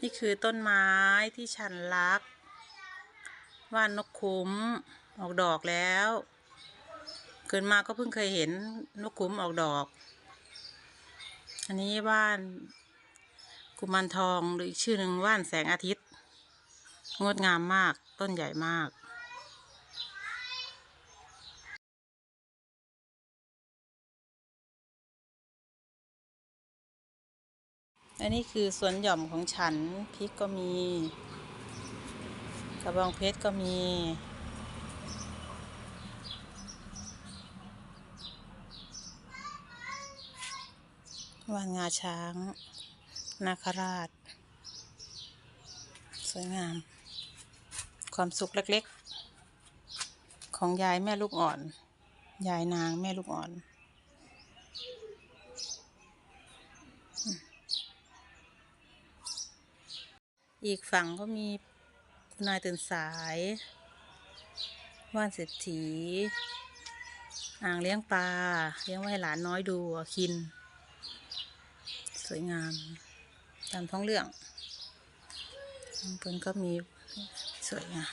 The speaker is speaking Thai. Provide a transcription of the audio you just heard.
นี่คือต้นไม้ที่ฉันรัก ว่านนกคุ้มออกดอกแล้ว เกิดมาก็เพิ่งเคยเห็นนกคุ้มออกดอก อันนี้ว่านกุมารทองหรืออีกชื่อหนึ่งว่านแสงอาทิตย์ งดงามมากต้นใหญ่มาก อันนี้คือสวนหย่อมของฉันพริกก็มี กระบองเพชรก็มี วานงาช้าง นาคราช สวยงาม ความสุขเล็กๆ ของยายแม่ลูกอ่อน ยายนางแม่ลูกอ่อน อีกฝั่งก็มีคุณนายตื่นสายว่านเศรษฐี อ่างเลี้ยงปลา เลี้ยงไว้ให้หลานน้อยดูกิน สวยงาม ตามท้องเรื่องข้างบนก็มีสวยงาม